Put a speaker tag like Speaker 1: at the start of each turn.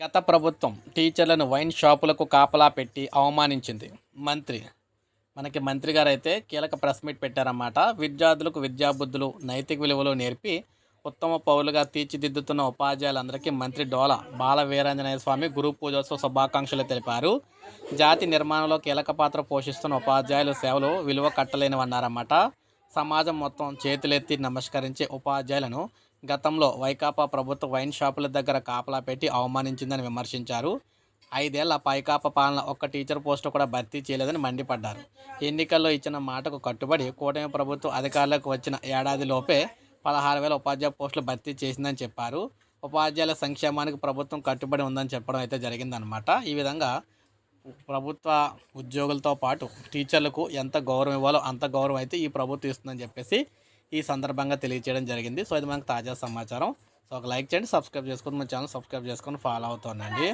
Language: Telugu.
Speaker 1: గత ప్రభుత్వం టీచర్లను వైన్ షాపులకు కాపలా పెట్టి అవమానించింది. మంత్రి మనకి మంత్రి గారు అయితే కీలక ప్రెస్ మీట్ పెట్టారన్నమాట. విద్యార్థులకు విద్యాబుద్ధులు నైతిక విలువలు నేర్పి ఉత్తమ పౌరులుగా తీర్చిదిద్దుతున్న ఉపాధ్యాయులందరికీ మంత్రి డోల బాల వీరాంజనేయ స్వామి గురు పూజోత్సవ శుభాకాంక్షలు తెలిపారు. జాతి నిర్మాణంలో కీలక పాత్ర పోషిస్తున్న ఉపాధ్యాయుల సేవలు విలువ కట్టలేనివన్నారన్నమాట. సమాజం మొత్తం చేతులెత్తి నమస్కరించే ఉపాధ్యాయులను గతంలో వైకాపా ప్రభుత్వ వైన్ షాపుల దగ్గర కాపలా పెట్టి అవమానించిందని విమర్శించారు. ఐదేళ్ళ పైకాపా పాలన ఒక్క టీచర్ పోస్టు కూడా భర్తీ చేయలేదని మండిపడ్డారు. ఎన్నికల్లో ఇచ్చిన మాటకు కట్టుబడి కూటమి ప్రభుత్వం అధికారులకు వచ్చిన ఏడాదిలోపే పదహారు వేల ఉపాధ్యాయ పోస్టులు భర్తీ చేసిందని చెప్పారు. ఉపాధ్యాయుల సంక్షేమానికి ప్రభుత్వం కట్టుబడి ఉందని చెప్పడం అయితే జరిగిందనమాట ఈ విధంగా ప్రభుత్వ ఉద్యోగులతో పాటు టీచర్లకు ఎంత గౌరవం ఇవ్వాలో అంత గౌరవం అయితే ఈ ప్రభుత్వం ఇస్తుందని చెప్పేసి ఈ సందర్భంగా తెలియజేయడం జరిగింది. సో ఇది మనకు తాజా సమాచారం. సో ఒక లైక్ చేయండి సబ్స్క్రైబ్ చేసుకుని మన ఛానల్ సబ్స్క్రైబ్ చేసుకొని ఫాలో అవుతుండండి.